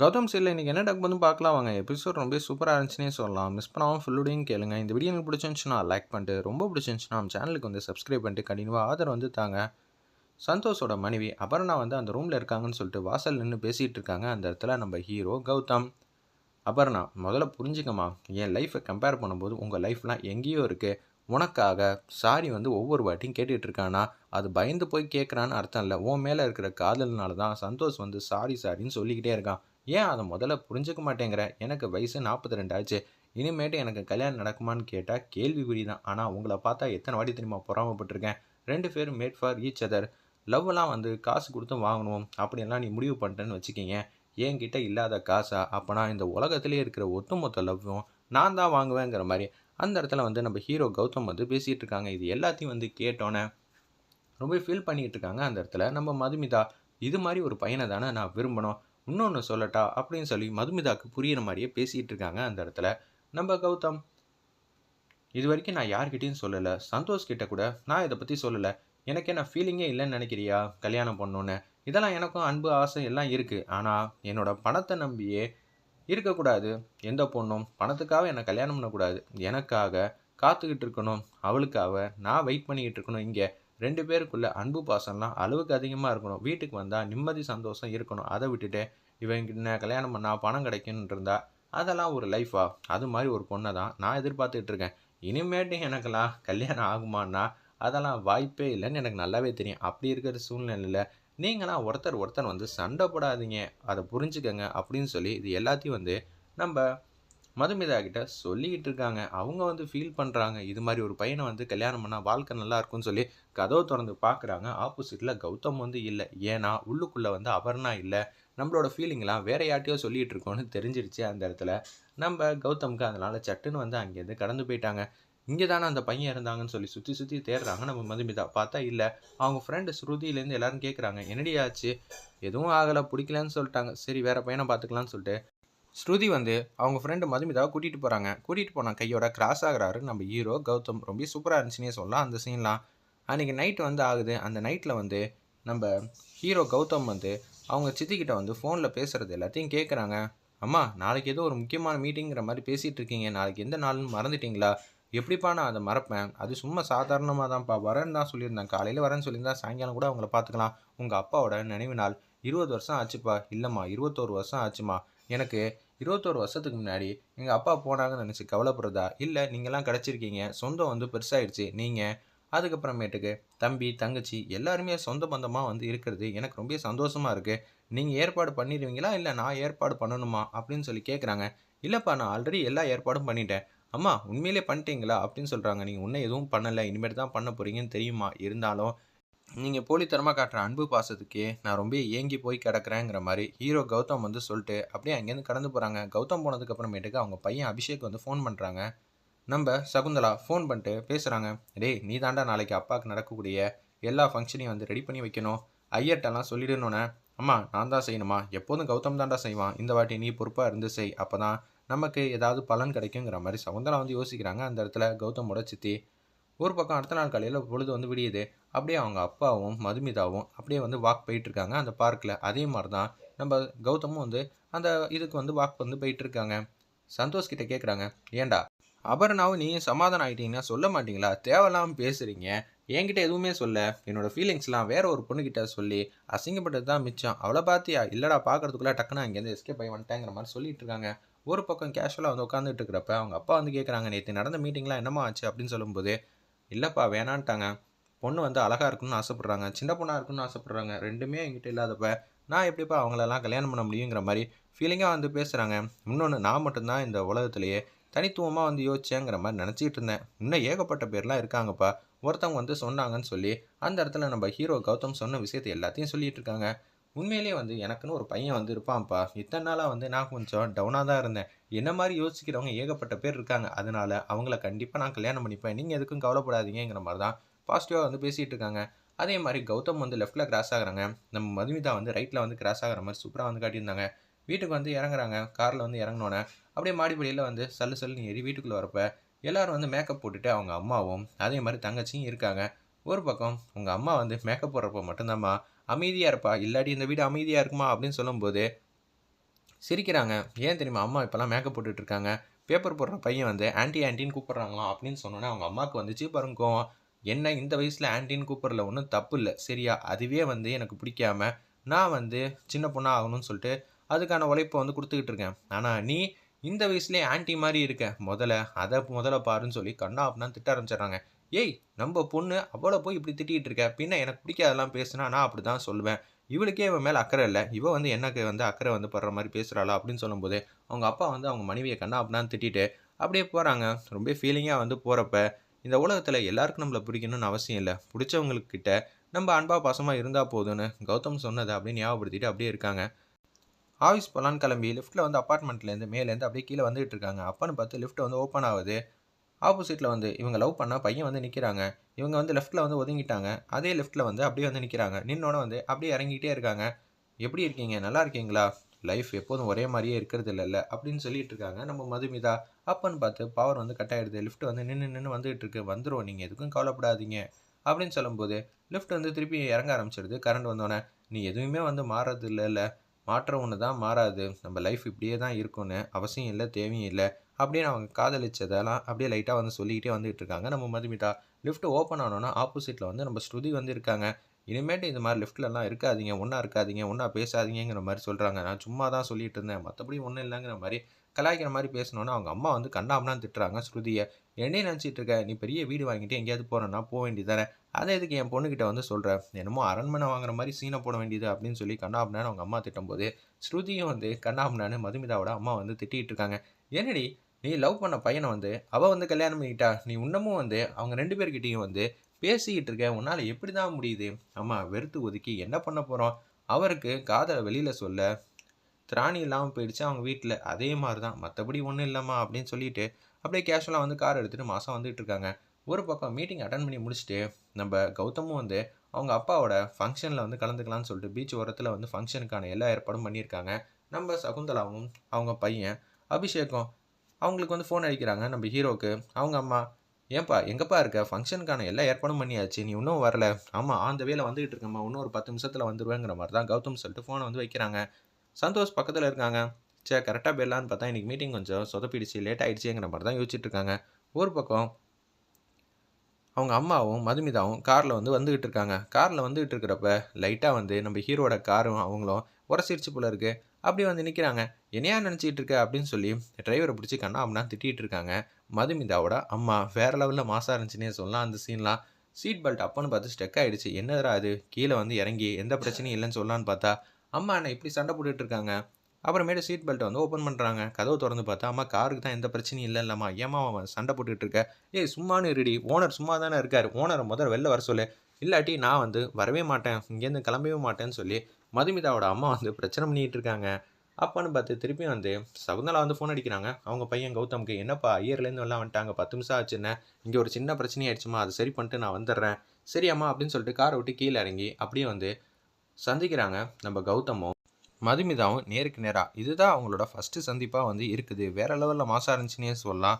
கௌதம் சீரில் இன்றைக்கி என்ன டக் வந்து பார்க்கலாம் வாங்க எபிசோட் ரொம்ப சூப்பராக இருந்துச்சுன்னே சொல்லலாம். மிஸ் பண்ணாமல் ஃபுல்லுடையும் கேளுங்க. இந்த வீடியோ எனக்கு பிடிச்சிருந்துச்சுன்னா லைக் பண்ணிட்டு ரொம்ப பிடிச்சிருந்துச்சுன்னா நம்ம சேனலுக்கு வந்து சப்ஸ்கிரைப் பண்ணிட்டு கண்டினியூவாக ஆதரவு வந்து தாங்க. சந்தோஷோட மனைவி அபர்ணா வந்து அந்த ரூமில் இருக்காங்கன்னு சொல்லிட்டு வாசல் நின்று பேசிகிட்டு இருக்காங்க. அந்த இடத்துல நம்ம ஹீரோ கௌதம். அபர்ணா முதல்ல புரிஞ்சுக்கம்மா. என் லைஃப்பை கம்பேர் பண்ணும்போது உங்கள் லைஃப்லாம் எங்கேயோ இருக்குது உனக்காக சாரி வந்து ஒவ்வொரு வாட்டியும் கேட்டுட்டு இருக்கானா? அது பயந்து போய் கேட்குறான்னு அர்த்தம் இல்லை. உன் மேலே இருக்கிற காதல்னால தான் சந்தோஷ் வந்து சாரி சாரின்னு சொல்லிக்கிட்டே இருக்கான். ஏன் அதை முதல்ல புரிஞ்சுக்க மாட்டேங்கிற? எனக்கு வயசு நாற்பத்தி ரெண்டு ஆச்சு. இனிமேட்டு எனக்கு கல்யாணம் நடக்குமான்னு கேட்டால் கேள்விக்குறி தான். ஆனால் உங்களை பார்த்தா எத்தனை வாட்டி தெரியுமா பொறாமப்பட்டிருக்கேன். ரெண்டு பேரும் மேட் ஃபார் ஈச் அதர் லவ்லாம் வந்து காசு கொடுத்து வாங்கணும். அப்படின்லாம் நீ முடிவு பண்ணிட்டேன்னு வச்சுக்கிங்க. என்கிட்ட இல்லாத காசா? அப்போனா இந்த உலகத்திலே இருக்கிற ஒட்டுமொத்த லவ்வும் நான் தான் வாங்குவேங்கிற மாதிரி. அந்த இடத்துல வந்து நம்ம ஹீரோ கௌதம் வந்து பேசிகிட்டு இருக்காங்க. இது எல்லாத்தையும் வந்து கேட்டோன்னே ரொம்ப ஃபீல் பண்ணிகிட்டு இருக்காங்க அந்த இடத்துல. நம்ம மதுமிதா இது மாதிரி ஒரு பையனை தானே நான் விரும்பணும். இன்னொன்று சொல்லட்டா அப்படின்னு சொல்லி மதுமிதாக்கு புரியிற மாதிரியே பேசிகிட்டு இருக்காங்க அந்த இடத்துல. நம்ம கௌதம் இது வரைக்கும் நான் யார்கிட்டையும் சொல்லலை. சந்தோஷ் கிட்ட கூட நான் இதை பற்றி சொல்லலை. எனக்கு என்ன ஃபீலிங்கே இல்லைன்னு நினைக்கிறியா? கல்யாணம் பண்ணணுன்னு இதெல்லாம் எனக்கும் அன்பு ஆசை எல்லாம் இருக்குது ஆனால் என்னோட பணத்தை நம்பியே இருக்கக்கூடாது. எந்த பொண்ணும் பணத்துக்காக என்னை கல்யாணம் பண்ணக்கூடாது. எனக்காக காத்துக்கிட்டு இருக்கணும். அவளுக்காக நான் வெயிட் பண்ணிக்கிட்டு இருக்கணும் இங்கே. ரெண்டு பேருக்குள்ள அன்பு பாசம்லாம் அளவுக்கு அதிகமாக இருக்கணும். வீட்டுக்கு வந்தால் நிம்மதி சந்தோஷம் இருக்கணும். அதை விட்டுட்டு இவங்க கல்யாணம் பண்ணால் பணம் கிடைக்குன்னு இருந்தால் அதெல்லாம் ஒரு லைஃபா அது மாதிரி ஒரு பொண்ணை தான் நான் எதிர்பார்த்துட்டு இருக்கேன். இனிமேட்டு எனக்கெல்லாம் கல்யாணம் ஆகுமான்னா அதெல்லாம் வாய்ப்பே இல்லைன்னு எனக்கு நல்லாவே தெரியும். அப்படி இருக்கிற சூழ்நிலையில் நீங்களாம் ஒருத்தர் ஒருத்தர் வந்து சண்டை போடாதீங்க. அதை புரிஞ்சுக்கங்க அப்படின்னு சொல்லி இது எல்லாத்தையும் வந்து நம்ம மதுமிதா கிட்ட சொல்லிக்கிட்டு இருக்காங்க அவங்க வந்து ஃபீல் பண்ணுறாங்க இது மாதிரி ஒரு பையனை வந்து கல்யாணம் பண்ணால் வாழ்க்கை நல்லா இருக்கும்னு சொல்லி கதவை திறந்து பார்க்குறாங்க. ஆப்போசிட்டில் கௌதம் வந்து இல்லை. ஏன்னா உள்ளுக்குள்ளே வந்து அபர்ணா இல்லை. நம்மளோட ஃபீலிங்லாம் வேற யார்ட்டையோ சொல்லிகிட்டு இருக்கோன்னு தெரிஞ்சிருச்சு அந்த இடத்துல. நம்ம கௌதம்க்கு அதனால் சட்டுன்னு வந்து அங்கேருந்து கடந்து போயிட்டாங்க. இங்கே தானே அந்த பையன் இருந்தாங்கன்னு சொல்லி சுற்றி சுற்றி தேடுறாங்க நம்ம மதுமிதா. பார்த்தா இல்லை. அவங்க ஃப்ரெண்டு ஸ்ருதியிலேருந்து எல்லாரும் கேட்குறாங்க என்னடி ஆச்சு? எதுவும் ஆகலை. பிடிக்கலன்னு சொல்லிட்டாங்க. சரி வேறு பையனை பார்த்துக்கலான்னு சொல்லிட்டு ஸ்ருதி வந்து அவங்க ஃப்ரெண்டு மதுமிதாவை கூட்டிகிட்டு போகிறாங்க கூட்டிகிட்டு போனால் கையோட கிராஸ் ஆகிறாரு. நம்ம ஹீரோ கௌதம் ரொம்ப சூப்பராக இருந்துச்சுன்னே சொல்லலாம். அந்த சீன்லாம் அன்றைக்கி நைட் வந்து ஆகுது. அந்த நைட்டில் வந்து நம்ம ஹீரோ கௌதம் வந்து அவங்க சித்திக்கிட்ட வந்து ஃபோனில் பேசுகிறது எல்லாத்தையும் கேட்குறாங்க அம்மா நாளைக்கு ஏதோ ஒரு முக்கியமான மீட்டிங்கிற மாதிரி பேசிகிட்டு இருக்கீங்க. நாளைக்கு எந்த நாள்னு மறந்துட்டீங்களா? எப்படிப்பா நான் அதை மறப்பேன்? அது சும்மா சாதாரணமாக தான்ப்பா வரேன்னு தான் சொல்லியிருந்தேன். காலையில் வரேன்னு சொல்லியிருந்தா சாயங்காலம் கூட அவங்கள பார்த்துக்கலாம். உங்கள் அப்பாவோட நினைவு நாள் இருபது வருஷம் ஆச்சுப்பா. இல்லைம்மா இருபத்தோரு வருஷம் ஆச்சுமா. எனக்கு இருபத்தோரு வருஷத்துக்கு முன்னாடி எங்கள் அப்பா போனாங்கன்னு நினச்சி கவலைப்படுறதா? இல்லை நீங்கள்லாம் கிடச்சிருக்கீங்க. சொந்தம் வந்து பெருசாகிடுச்சு நீங்கள் அதுக்கப்புறமேட்டுக்கு தம்பி தங்கச்சி எல்லாருமே சொந்த பந்தமாக வந்து இருக்கிறது எனக்கு ரொம்ப சந்தோஷமாக இருக்குது நீங்கள் ஏற்பாடு பண்ணிடுவீங்களா இல்லை நான் ஏற்பாடு பண்ணணுமா? அப்படின்னு சொல்லி கேட்குறாங்க இல்லைப்பா நான் ஆல்ரெடி எல்லா ஏற்பாடும் பண்ணிட்டேன். அம்மா உண்மையிலே பண்ணிட்டீங்களா? அப்படின்னு சொல்கிறாங்க நீங்கள் இன்னும் எதுவும் பண்ணலை. இனிமேட்டு தான் பண்ண போகிறீங்கன்னு தெரியுமா? இருந்தாலும் நீங்கள் போலித்தனமாக காட்டுற அன்பு பாசத்துக்கே நான் ரொம்ப ஏங்கி போய் கிடக்குறேங்கிற மாதிரி ஹீரோ கௌதம் வந்து சொல்லிட்டு அப்படியே அங்கேருந்து கடந்து போகிறாங்க கௌதம் போனதுக்கு அப்புறமேட்டுக்கு அவங்க பையன் அபிஷேக் வந்து ஃபோன் பண்ணுறாங்க நம்ம சகுந்தலா ஃபோன் பண்ணிட்டு பேசுகிறாங்க டேய் நீ தாண்டா நாளைக்கு அப்பாவுக்கு நடக்கக்கூடிய எல்லா ஃபங்க்ஷனையும் வந்து ரெடி பண்ணி வைக்கணும். ஐயர்ட்டெல்லாம் சொல்லிடணுன்னே அம்மா நான் தான் செய்யணுமா? எப்போதும் கௌதம் தாண்டா செய்வான். இந்த வாட்டி நீ பொறுப்பாக இருந்து செய். அப்போ தான் நமக்கு ஏதாவது பலன் கிடைக்குங்கிற மாதிரி சகுந்தலா வந்து யோசிக்கிறாங்க. அந்த இடத்துல கௌதமோட சித்தி ஒரு பக்கம் அடுத்த நாள் காலையில் பொழுது வந்து விடியுது. அப்படியே அவங்க அப்பாவும் மதுமிதாவும் அப்படியே வந்து வாக் போயிட்டுருக்காங்க. அந்த பார்க்கில் அதே மாதிரி தான் நம்ம கௌதமும் வந்து அந்த இதுக்கு வந்து வாக் வந்து போயிட்டுருக்காங்க. சந்தோஷ் கிட்டே கேட்குறாங்க ஏண்டா அபர்ணாவும் நீ சமாதானம் ஆகிட்டீங்கன்னா சொல்ல மாட்டீங்களா? தேவையில்லாமல் பேசுகிறீங்க என்கிட்ட எதுவுமே சொல்ல. என்னோடய ஃபீலிங்ஸ்லாம் வேற ஒரு பொண்ணுக்கிட்ட சொல்லி அசிங்கப்பட்டது தான் மிச்சம். அவளை பார்த்தியா இல்லைடா பார்க்கறதுக்குள்ளே டக்குனா இங்கேருந்து எஸ்கேப் ஆகி வந்துட்டேங்கிற மாதிரி சொல்லிட்டு இருக்காங்க. ஒரு பக்கம் கேஷுவலாக வந்து உட்காந்துட்டு இருக்கிறப்ப அவங்க அப்பா வந்து கேட்குறாங்க நேற்று நடந்த மீட்டிங்லாம் என்னமா ஆச்சு? அப்படின்னு சொல்லும்போது இல்லைப்பா வேணான்ட்டாங்க. பொண்ணு வந்து அழகாக இருக்குன்னு ஆசைப்பட்றாங்க. சின்ன பொண்ணாக இருக்கணும்னு ஆசைப்பட்றாங்க. ரெண்டுமே என்கிட்ட இல்லாதப்ப நான் எப்படிப்பா அவங்களெல்லாம் கல்யாணம் பண்ண முடியுங்கிற மாதிரி ஃபீலிங்காக வந்து பேசுகிறாங்க இன்னொன்று நான் மட்டும்தான் இந்த உலகத்துலேயே தனித்துவமாக வந்து யோசிச்சேங்கிற மாதிரி நினச்சிக்கிட்டு இருந்தேன். இன்னும் ஏகப்பட்ட பேர்லாம் இருக்காங்கப்பா. ஒருத்தவங்க வந்து சொன்னாங்கன்னு சொல்லி அந்த இடத்துல நம்ம ஹீரோ கௌதம் சொன்ன விஷயத்தை எல்லாத்தையும் சொல்லிட்டு இருக்காங்க. உண்மையிலேயே வந்து எனக்குன்னு ஒரு பையன் வந்து இருப்பான்ப்பா. இத்தனை நாளாக வந்து நான் கொஞ்சம் டவுனாக தான் இருந்தேன். என்ன மாதிரி யோசிக்கிறவங்க ஏகப்பட்ட பேர் இருக்காங்க. அதனால அவங்கள கண்டிப்பாக நான் கல்யாணம் பண்ணிப்பேன். நீங்கள் எதுக்கும் கவலைப்படாதீங்கிற மாதிரி தான் பாசிட்டிவாக வந்து பேசிகிட்டு இருக்காங்க. அதே மாதிரி கௌதம் வந்து லெஃப்ட்டில் கிராஸ் ஆகுறாங்க. நம்ம மதுமிதா வந்து ரைட்டில் வந்து கிராஸ் ஆகிற மாதிரி சூப்பராக வந்து காட்டியிருந்தாங்க. வீட்டுக்கு வந்து இறங்குறாங்க. காரில் வந்து இறங்கினோன்னே அப்படியே மாடிப்படியில் வந்து சல்லு சல்லுன்னு ஏறி வீட்டுக்குள்ளே வரப்போ எல்லோரும் வந்து மேக்கப் போட்டுட்டு அவங்க அம்மாவும் அதே மாதிரி தங்கச்சியும் இருக்காங்க. ஒரு பக்கம் உங்கள் அம்மா வந்து மேக்கப் போடுறப்போ மட்டும்தாம்மா அமைதியாக இருப்பா. இல்லாட்டி இந்த வீடு அமைதியாக இருக்குமா அப்படின்னு சொல்லும்போது சிரிக்கிறாங்க. ஏன் தெரியுமா? அம்மா இப்போல்லாம் மேக்கப் போட்டுட்ருக்காங்க. பேப்பர் போடுற பையன் வந்து ஆன்டி ஆன்டின்னு கூப்பிட்றாங்களாம். அப்படின்னு சொன்னோன்னே அவங்க அம்மாவுக்கு வந்துச்சு பாருங்க. என்ன இந்த வயசில் ஆன்ட்டின்னு கூப்பிட்றல ஒன்றும் தப்பு இல்லை. சரியா? அதுவே வந்து எனக்கு பிடிக்காம நான் வந்து சின்ன பொண்ணாக ஆகணும்னு சொல்லிட்டு அதுக்கான உழைப்பை வந்து கொடுத்துக்கிட்டு இருக்கேன். ஆனால் நீ இந்த வயசுலேயே ஆன்ட்டி மாதிரி இருக்க. முதல்ல அதை முதல்ல பாருன்னு சொல்லி கண்ணா அப்படின்னா திட்ட ஆரம்பிச்சிடுறாங்க. ஏய் நம்ம பொண்ணு அவ்வளோ போய் இப்படி திட்டிகிட்டு இருக்க. பின்ன எனக்கு பிடிக்காதெல்லாம் பேசுனா நான் அப்படி தான் சொல்லுவேன். இவளுக்கே இவன் மேலே அக்கறை இல்லை. இவ வந்து எனக்கு வந்து அக்கறை வந்து படுற மாதிரி பேசுகிறாளா அப்படின்னு சொல்லும்போது அவங்க அப்பா வந்து அவங்க மனைவியை கண்ணா அப்படின்னு திட்டிட்டு அப்படியே போகிறாங்க ரொம்ப ஃபீலிங்காக வந்து போகிறப்ப இந்த உலகத்தில் எல்லாருக்கும் நம்மளை பிடிக்கணும்னு அவசியம் இல்லை. பிடிச்சவங்களுக்கிட்ட நம்ம அன்பா பாசமாக இருந்தால் போதும்னு கௌதம் சொன்னதை அப்படியே ஞாபகப்படுத்திட்டு அப்படியே இருக்காங்க. ஆஃபீஸ் போகலான்னு கிளம்பி லிஃப்ட்டில் வந்து அப்பார்ட்மெண்ட்லேருந்து மேலேருந்து அப்படியே கீழே வந்துகிட்டு இருக்காங்க. அப்பன்னு பார்த்து லிஃப்ட் வந்து ஓப்பன் ஆகுது. ஆப்போசிட்டில் வந்து இவங்க லவ் பண்ணால் பையன் வந்து நிற்கிறாங்க இவங்க வந்து லெஃப்ட்டில் வந்து ஒதுங்கிட்டாங்க. அதே லெஃப்ட்டில் வந்து அப்படியே வந்து நிற்கிறாங்க நின்னோட வந்து அப்படியே இறங்கிட்டே இருக்காங்க. எப்படி இருக்கீங்க? நல்லா இருக்கீங்களா? லைஃப் எப்போதும் ஒரே மாதிரியே இருக்கிறது இல்லைல்ல? அப்படின்னு சொல்லிட்டு இருக்காங்க. நம்ம மதுமிதா அப்பன்னு பார்த்து பவர் வந்து கட் ஆகிடுது லிஃப்ட் வந்து நின்று நின்று வந்துகிட்டு இருக்கு. வந்துடும் நீங்கள் எதுக்கும் கவலைப்படாதீங்க. அப்படின்னு சொல்லும்போது லிஃப்ட் வந்து திருப்பி இறங்க ஆரம்பிச்சிடுது கரண்ட் வந்தோடனே நீ எதுவுமே வந்து மாறது இல்லைல்ல. மாற்றம் ஒன்று தான் மாறாது. நம்ம லைஃப் இப்படியே தான் இருக்கும்னு அவசியம் இல்லை தேவையும் இல்லை. அப்படின்னு அவங்க காதலிச்சதெல்லாம் அப்படியே லைட்டாக வந்து சொல்லிக்கிட்டே வந்துட்டு இருக்காங்க. நம்ம மதுமிதா லிஃப்ட் ஓப்பன் ஆனோன்னா ஆப்போசிட்டில் வந்து நம்ம ஸ்ருதி வந்து இருக்காங்க. இனிமேட்டு இந்த மாதிரி லிஃப்ட்லலாம் இருக்காதிங்க ஒன்றா இருக்காதீங்க ஒன்றா பேசாதீங்கிற மாதிரி சொல்கிறாங்க நான் சும்மா தான் சொல்லிட்டு இருந்தேன். மற்றபடி ஒன்றும் இல்லைங்கிற மாதிரி கலாய்க்கிற மாதிரி பேசணுன்னா அவங்க அம்மா வந்து கண்ணாமலாம் திட்டுறாங்க ஸ்ருதியை. என்னையே நினச்சிட்டு இருக்க? நீ பெரிய வீடு வாங்கிட்டு எங்கேயாவது போகிறேன்னா போக வேண்டியதானே அதை எதுக்கு என் பொண்ணுக்கிட்ட வந்து சொல்கிறேன் என்னமோ அரண்மனை வாங்குற மாதிரி சீனை போட வேண்டியது அப்படின்னு சொல்லி கண்ணாபுனான்னு அவங்க அம்மா திட்டும்போது ஸ்ருதியும் வந்து கண்ணாபுனான்னு மதுமிதாவோட அம்மா வந்து திட்டிகிட்டு இருக்காங்க. என்னடி நீ லவ் பண்ண பையனை வந்து அவள் வந்து கல்யாணம் பண்ணிக்கிட்டா? நீ இன்னமும் வந்து அவங்க ரெண்டு பேர்கிட்டையும் வந்து பேசிக்கிட்டு இருக்க உன்னால் எப்படி தான் முடியுது? அம்மா வெறுத்து ஒதுக்கி என்ன பண்ண போகிறோம் அவருக்கு காதலை வெளியில் சொல்ல திராணி இல்லாமல் போயிடுச்சு அவங்க வீட்டில் அதே மாதிரி தான் மற்றபடி ஒன்றும் இல்லைம்மா அப்படின்னு சொல்லிட்டு அப்படியே கேஷுவலாக வந்து கார் எடுத்துகிட்டு மாதம் வந்துட்டு இருக்காங்க. ஒரு பக்கம் மீட்டிங் அட்டன் பண்ணி முடிச்சுட்டு நம்ம கௌதமும் வந்து அவங்க அப்பாவோட ஃபங்க்ஷனில் வந்து கலந்துக்கலாம்னு சொல்லிட்டு பீச் ஓரத்தில் வந்து ஃபங்க்ஷனுக்கான எல்லா ஏற்பாடும் பண்ணியிருக்காங்க. நம்ம சகுந்தலாவும் அவங்க பையன் அபிஷேகம் அவங்களுக்கு வந்து ஃபோன் அடிக்கிறாங்க. நம்ம ஹீரோவுக்கு அவங்க அம்மா ஏன்பா எங்கப்பா இருக்க? ஃபங்க்ஷனுக்கான எல்லா ஏற்பாடும் பண்ணியாச்சு. நீ இன்னும் வரல. ஆமாம் அந்த வேலை வந்துகிட்டு இருக்கம்மா. இன்னும் ஒரு பத்து நிமிஷத்தில் வந்துடுவேங்கிற மாதிரி தான் கௌதம் சொல்லிட்டு ஃபோனை வந்து வைக்கிறாங்க. சந்தோஷ் பக்கத்தில் இருக்காங்க. சே கரெக்டாக போயிடலான்னு பார்த்தா இன்றைக்கி மீட்டிங் கொஞ்சம் சொதப்பிடுச்சு லேட் ஆகிடுச்சுங்கிற மாதிரி தான் யோசிச்சுட்டு இருக்காங்க. ஒரு பக்கம் அவங்க அம்மாவும் மதுமிதாவும் காரில் வந்து வந்துக்கிட்டு இருக்காங்க. காரில் வந்துக்கிட்டு இருக்கிறப்ப லைட்டாக வந்து நம்ம ஹீரோட காரும் அவங்களும் உரசிரிச்சு போல இருக்குது அப்படி வந்து நிற்கிறாங்க என்னையா நினச்சிக்கிட்டு இருக்க அப்படின்னு சொல்லி டிரைவரை பிடிச்சி கண்ணா அப்படின்னா திட்டிகிட்டு இருக்காங்க மதுமிதாவோட அம்மா வேற லெவலில் மாசாக இருந்துச்சுன்னே சொல்லலாம். அந்த சீன்லாம் சீட் பெல்ட் அப்பன்னு பார்த்து ஸ்டெக் ஆகிடுச்சு என்னதுரா அது கீழே வந்து இறங்கி எந்த பிரச்சனையும் இல்லைன்னு சொல்லலான்னு பார்த்தா அம்மா என்ன இப்படி சண்டை போட்டுட்டு இருக்காங்க அப்புறமேட்டு சீட் பெல்ட்டை வந்து ஓப்பன் பண்ணுறாங்க கதவை திறந்து பார்த்தா அம்மா காருக்கு தான் எந்த பிரச்சனையும் இல்லை இல்லைம்மா ஏமா அவன் சண்டை போட்டுட்டு இருக்க ஏய் சும்மானு ரெடி ஓனர் சும்மா தானே இருக்கார் ஓனரை முதல்ல வெளில வர சொல்லு. இல்லாட்டி நான் வந்து வரவே மாட்டேன். இங்கேருந்து கிளம்பவே மாட்டேன்னு சொல்லி மதுமிதாவோட அம்மா வந்து பிரச்சனை பண்ணிகிட்டு இருக்காங்க. அப்பான்னு பார்த்து திருப்பி வந்து சகுந்தலா வந்து ஃபோன் அடிக்கிறாங்க. அவங்க பையன் கௌதம்க்கு என்னப்பா ஐயர்லேருந்து எல்லாம் வந்துட்டாங்க. பத்து நிமிஷம் ஆச்சுன்னு. இங்கே ஒரு சின்ன பிரச்சனை ஆயிடுச்சுமா? அதை சரி பண்ணிட்டு நான் வந்துடுறேன். சரி அம்மா அப்படின்னு சொல்லிட்டு காரை விட்டு கீழே இறங்கி அப்படியே வந்து சந்திக்கிறாங்க நம்ம கௌதமும் மதுமிதாவும் நேருக்கு நேராக இதுதான் அவங்களோட ஃபஸ்ட்டு சந்திப்பாக வந்து இருக்குது. வேறு லெவலில் மாசாக இருந்துச்சுன்னே சொல்லலாம்.